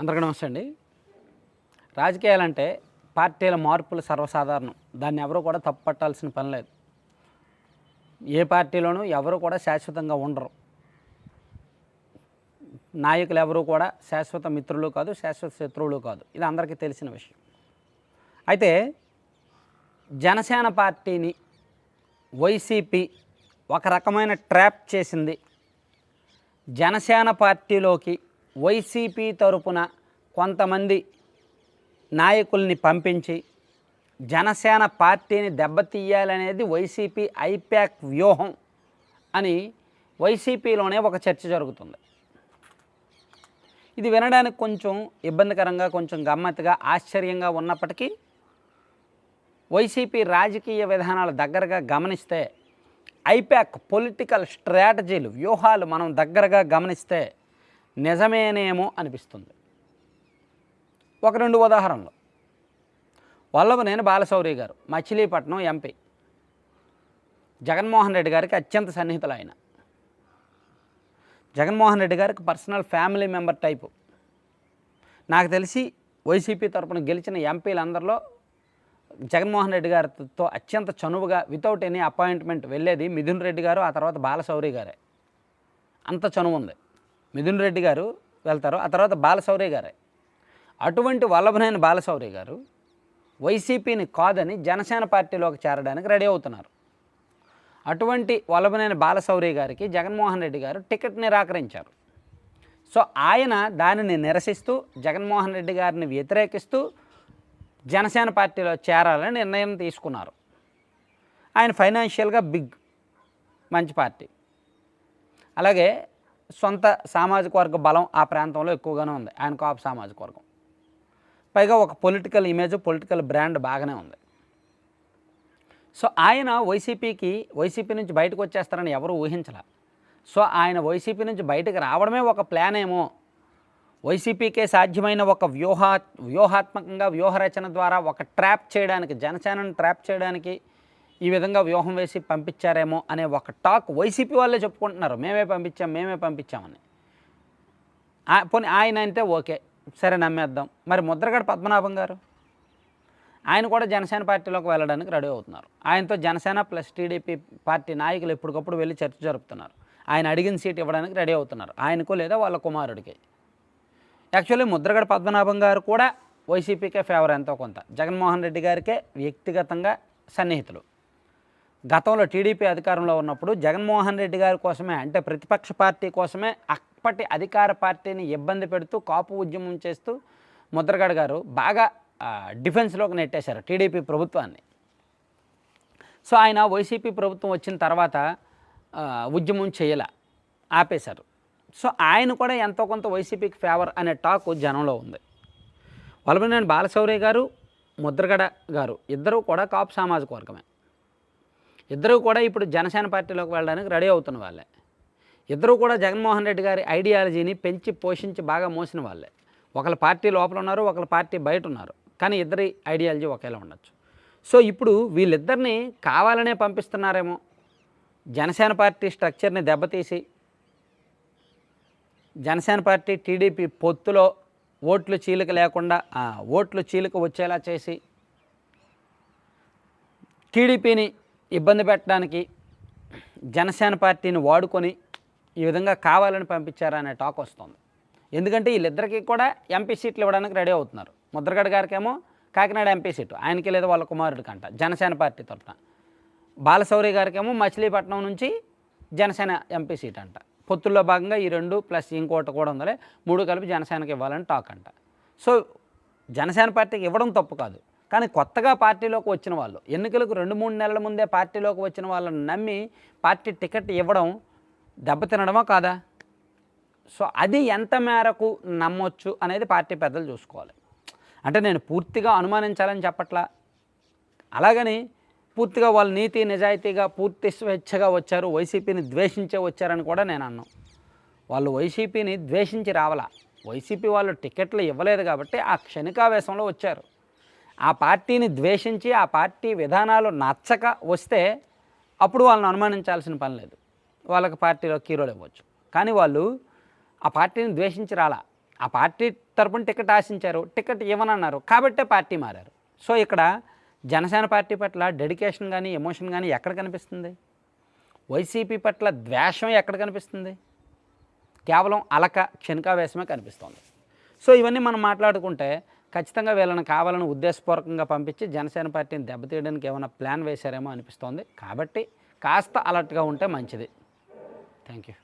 అందరికీ నమస్తే అండి. రాజకీయాలంటే పార్టీల మార్పులు సర్వసాధారణం. దాన్ని ఎవరు కూడా తప్పు పట్టాల్సిన పని లేదు. ఏ పార్టీలోనూ ఎవరు కూడా శాశ్వతంగా ఉండరు. నాయకులు ఎవరు కూడా శాశ్వత మిత్రులు కాదు శాశ్వత శత్రువులు కాదు. ఇది అందరికీ తెలిసిన విషయం. అయితే జనసేన పార్టీని వైసీపీ ఒక రకమైన ట్రాప్ చేసింది. జనసేన పార్టీలోకి వైసీపీ తరపున కొంతమంది నాయకుల్ని పంపించి జనసేన పార్టీని దెబ్బతీయాలనేది వైసీపీ ఐప్యాక్ వ్యూహం అని వైసీపీలోనే ఒక చర్చ జరుగుతుంది. ఇది వినడానికి కొంచెం ఇబ్బందికరంగా కొంచెం గమ్మత్తుగా ఆశ్చర్యంగా ఉన్నప్పటికీ వైసీపీ రాజకీయ విధానాలు దగ్గరగా గమనిస్తే ఐపాక్ పొలిటికల్ స్ట్రాటజీలు వ్యూహాలు మనం దగ్గరగా గమనిస్తే నిజమేనేమో అనిపిస్తుంది. ఒక రెండు ఉదాహరణలు. వల్లభనేని బాలశౌరి గారు మచిలీపట్నం ఎంపీ. జగన్మోహన్ రెడ్డి గారికి అత్యంత సన్నిహితులు ఆయన జగన్మోహన్ రెడ్డి గారికి పర్సనల్ ఫ్యామిలీ మెంబర్ టైపు. నాకు తెలిసి వైసీపీ తరపున గెలిచిన ఎంపీలందరిలో జగన్మోహన్ రెడ్డి గారితో అత్యంత చనువుగా వితౌట్ ఎనీ అపాయింట్మెంట్ వెళ్ళేది మిథున్ రెడ్డి గారు ఆ తర్వాత బాలశౌరి గారే. అంత చనువు ఉంది. మిథున్ రెడ్డి గారు వెళ్తారు. ఆ తర్వాత బాలశౌరి గారే. అటువంటి వల్లభనేని బాలశౌరి గారు వైసీపీని కాదని జనసేన పార్టీలోకి చేరడానికి రెడీ అవుతున్నారు. అటువంటి వల్లభనేని బాలశౌరి గారికి జగన్మోహన్ రెడ్డి గారు టికెట్ నిరాకరించారు. సో ఆయన దానిని నిరసిస్తూ జగన్మోహన్ రెడ్డి గారిని వ్యతిరేకిస్తూ జనసేన పార్టీలో చేరాలని నిర్ణయం తీసుకున్నారు. ఆయన ఫైనాన్షియల్గా బిగ్ మంచి పార్టీ. అలాగే సొంత సామాజిక వర్గ బలం ఆ ప్రాంతంలో ఎక్కువగానే ఉంది. ఆయన కాపు సామాజిక వర్గం. పైగా ఒక పొలిటికల్ ఇమేజ్ పొలిటికల్ బ్రాండ్ బాగానే ఉంది. సో ఆయన వైసీపీకి వైసీపీ నుంచి బయటకు వచ్చేస్తారని ఎవరు ఊహించలే. సో ఆయన వైసీపీ నుంచి బయటకు రావడమే ఒక ప్లాన్ ఏమో. వైసీపీకే సాధ్యమైన ఒక వ్యూహా వ్యూహాత్మకంగా వ్యూహరచన ద్వారా ఒక ట్రాప్ చేయడానికి జనసేనను ట్రాప్ చేయడానికి ఈ విధంగా వ్యూహం వేసి పంపించారేమో అనే ఒక టాక్ వైసీపీ వాళ్ళే చెప్పుకుంటున్నారు. మేమే పంపించాం మేమే పంపించామని. ఆ- పోనీ ఆయన అంటే ఓకే సరే నమ్మేద్దాం. మరి ముద్రగడ పద్మనాభం గారు? ఆయన కూడా జనసేన పార్టీలోకి వెళ్ళడానికి రెడీ అవుతున్నారు. ఆయనతో జనసేన ప్లస్ టీడీపీ పార్టీ నాయకులు ఎప్పటికప్పుడు వెళ్ళి చర్చ జరుపుతున్నారు. ఆయన అడిగిన సీట్ ఇవ్వడానికి రెడీ అవుతున్నారు ఆయనకు లేదా వాళ్ళ కుమారుడికి. యాక్చువల్లీ ముద్రగడ పద్మనాభం గారు కూడా వైసీపీకే ఫేవర్ ఎంతో కొంత. జగన్మోహన్ రెడ్డి గారికే వ్యక్తిగతంగా సన్నిహితులు. గతంలో టీడీపీ అధికారంలో ఉన్నప్పుడు జగన్మోహన్ రెడ్డి గారి కోసమే అంటే ప్రతిపక్ష పార్టీ కోసమే అప్పటి అధికార పార్టీని ఇబ్బంది పెడుతూ కాపు ఉద్యమం చేస్తూ ముద్రగడ గారు బాగా డిఫెన్స్లోకి నెట్టేశారు టీడీపీ ప్రభుత్వాన్ని. సో ఆయన వైసీపీ ప్రభుత్వం వచ్చిన తర్వాత ఉద్యమం చేయల ఆపేశారు. సో ఆయన కూడా ఎంతో కొంత వైసీపీకి ఫేవర్ అనే టాక్ జనంలో ఉంది. వలభనేని బాలశౌరి గారు ముద్రగడ గారు ఇద్దరూ కూడా కాపు సామాజిక వర్గమే. ఇద్దరూ కూడా ఇప్పుడు జనసేన పార్టీలోకి వెళ్ళడానికి రెడీ అవుతున్న వాళ్ళే. ఇద్దరూ కూడా జగన్మోహన్ రెడ్డి గారి ఐడియాలజీని పెంచి పోషించి బాగా మోసిన వాళ్ళే. ఒకళ్ళ పార్టీ లోపల ఉన్నారు ఒకళ్ళ పార్టీ బయట ఉన్నారు. కానీ ఇద్దరి ఐడియాలజీ ఒకేలా ఉండొచ్చు. సో ఇప్పుడు వీళ్ళిద్దరిని కావాలనే పంపిస్తున్నారేమో. జనసేన పార్టీ స్ట్రక్చర్ని దెబ్బతీసి జనసేన పార్టీ టీడీపీ పొత్తులో ఓట్లు చీలిక లేకుండా ఓట్లు చీలిక వచ్చేలా చేసి టీడీపీని ఇబ్బంది పెట్టడానికి జనసేన పార్టీని వాడుకొని ఈ విధంగా కావాలని పంపించారనే టాక్ వస్తుంది. ఎందుకంటే వీళ్ళిద్దరికీ కూడా ఎంపీ సీట్లు ఇవ్వడానికి రెడీ అవుతున్నారు. ముద్రగడ గారికేమో కాకినాడ ఎంపీ సీటు ఆయనకి లేదా వాళ్ళ కుమారుడికి అంట జనసేన పార్టీ తరఫున బాలశౌరి గారికేమో మచిలీపట్నం నుంచి జనసేన ఎంపీ సీట్ అంట. పొత్తుల్లో భాగంగా ఈ రెండు ప్లస్ ఇంకోటి కూడా ఉందలే మూడు కలిపి జనసేనకి ఇవ్వాలని టాక్ అంట. సో జనసేన పార్టీకి ఇవ్వడం తప్పు కాదు. కానీ కొత్తగా పార్టీలోకి వచ్చిన వాళ్ళు ఎన్నికలకు రెండు మూడు నెలల ముందే పార్టీలోకి వచ్చిన వాళ్ళని నమ్మి పార్టీ టికెట్ ఇవ్వడం దెబ్బతినడమా కాదా? సో అది ఎంత మేరకు నమ్మొచ్చు అనేది పార్టీ పెద్దలు చూసుకోవాలి. అంటే నేను పూర్తిగా అనుమానించాలని చెప్పట్లా. అలాగని పూర్తిగా వాళ్ళు నీతి నిజాయితీగా పూర్తి స్వేచ్ఛగా వచ్చారు వైసీపీని ద్వేషించే వచ్చారని కూడా నేను అన్నాను వాళ్ళు వైసీపీని ద్వేషించి రావాలా? వైసీపీ వాళ్ళు టికెట్లు ఇవ్వలేదు కాబట్టి ఆ క్షణికావేశంలో వచ్చారు. ఆ పార్టీని ద్వేషించి ఆ పార్టీ విధానాలు నచ్చక వస్తే అప్పుడు వాళ్ళని అనుమానించాల్సిన పని లేదు. వాళ్ళకి పార్టీలో కీరోలు ఇవ్వచ్చు. కానీ వాళ్ళు ఆ పార్టీని ద్వేషించి రాలా. ఆ పార్టీ తరపున టికెట్ ఆశించారు టికెట్ ఇవ్వనన్నారు. కాబట్టే పార్టీ మారారు. సో ఇక్కడ జనసేన పార్టీ పట్ల డెడికేషన్ కానీ ఎమోషన్ కానీ ఎక్కడ కనిపిస్తుంది? వైసీపీ పట్ల ద్వేషం ఎక్కడ కనిపిస్తుంది? కేవలం అలక క్షణికావేశమే కనిపిస్తుంది. సో ఇవన్నీ మనం మాట్లాడుకుంటే ఖచ్చితంగా వీళ్ళని కావాలని ఉద్దేశపూర్వకంగా పంపించి జనసేన పార్టీని దెబ్బతీయడానికి ఏమైనా ప్లాన్ వేశారేమో అనిపిస్తోంది. కాబట్టి కాస్త అలర్ట్గా ఉంటే మంచిది. Thank you